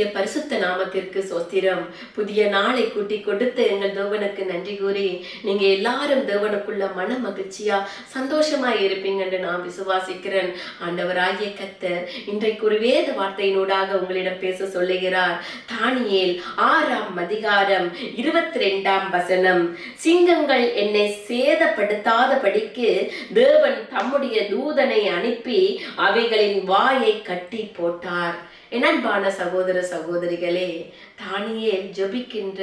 கர்த்தருடைய பரிசுத்த நாமத்திற்கு சோஸ்திரம். புதிய நாளை கூட்டி கொடுத்து எங்கள் தேவனுக்கு நன்றி கூறி நீங்க எல்லாரும் தேவனுக்குள்ள மன மகிழ்ச்சியா சந்தோஷமா இருப்பீங்கன்னு நான் விசுவாசிக்கிறேன். ஆண்டவராகிய கர்த்தர் இன்றைக்கு ஒரு வேத வார்த்தையினூடாக உங்களிடம் பேச சொல்லுகிறார். தானியேல் ஆறாம் அதிகாரம் இருபத்தி ரெண்டாம் வசனம். சிங்கங்கள் என்னை சேதப்படுத்தாதபடிக்கு தேவன் தம்முடைய தூதனை அனுப்பி அவைகளின் வாயை கட்டி போட்டார். என் அன்பான சகோதர சகோதரிகளே தானியே ஜெபிக்கின்ற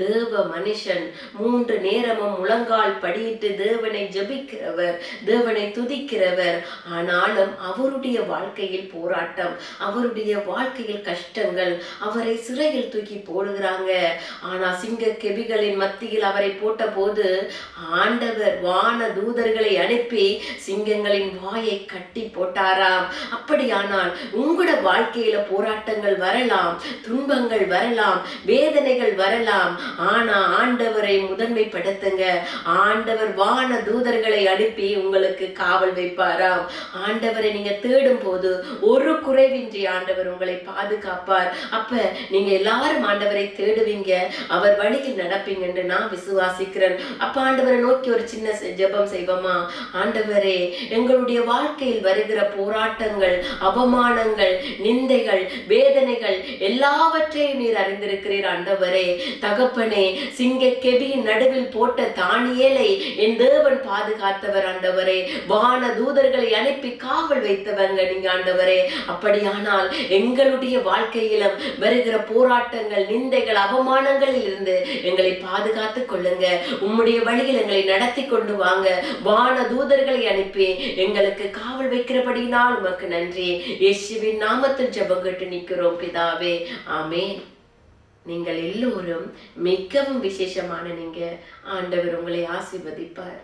தேவ மனுஷன் மூன்று நேரமும் முழங்கால் படியிட்டு தேவனை ஜெபிக்கிறவர் தேவனை துதிக்கிறவர். ஆனாலும் அவருடைய வாழ்க்கையில் போராட்டம் அவருடைய வாழ்க்கையில் கஷ்டங்கள் அவரை சிறையில் தூக்கி போடுகிறாங்க. ஆனா சிங்க கெபிகளின் மத்தியில் அவரை போட்ட போது ஆண்டவர் வான தூதர்களை அனுப்பி சிங்கங்களின் வாயை கட்டி போட்டாராம். அப்படியானால் உங்களோட வாழ்க்கையில போராட்டங்கள் வரலாம் துன்பங்கள் வரலாம் வேதனைகள் வரலாம். ஆனா ஆண்டவரை முதன்மைப்படுத்துங்க. ஆண்டவர் வான தூதர்களை அனுப்பி உங்களுக்கு காவல் வைப்பாராம். ஆண்டவரை நீங்க தேடும் போது ஒரு குறைவின்றி ஆண்டவர் உங்களை பாதுகாப்பார். அப்ப நீங்க எல்லாரும் ஆண்டவரை தேடுவீங்க. அவர் வழியில் நடப்பீங்கன்னு நான் விசுவாசிக்கிறேன். அப்ப ஆண்டவரை நோக்கி ஒரு சின்ன ஜெபம் செய்வோமா? ஆண்டவரே எங்களுடைய வாழ்க்கையில் வருகிற போராட்டங்கள் அவமானங்கள் நிந்தைகள் வலிகள் வேதனைகள் எல்லாவற்றையும் நீர் அறிந்திருக்கிறீர் ஆண்டவரே. தகப்பனே சிங்க கெபியின் நடுவில் போட்ட தானியலை என் தேவன் பாதுகாத்தவர் ஆண்டவரே. வான தூதர்களை அனுப்பி காவல் வைத்தவங்க நீங்க ஆண்டவரே. அப்படியானால் எங்களுடைய வாழ்க்கையிலும் வருகிற போராட்டங்கள் நிந்தைகள் அவமானங்களில் இருந்து எங்களை பாதுகாத்துக் கொள்ளுங்க. உம்முடைய வழியில் எங்களை நடத்தி கொண்டு வாங்க. வான தூதர்களை அனுப்பி எங்களுக்கு காவல் வைக்கிறபடினால் உமக்கு நன்றி. இயேசுவின் நாமத்தில் ஜெபம் கேட்டு நிற்கிறோம் பிதாவே. ஆமே நீங்கள் எல்லோரும் மிகவும் விசேஷமான நீங்க ஆண்டவர் உங்களை ஆசிர்வதிப்பார்.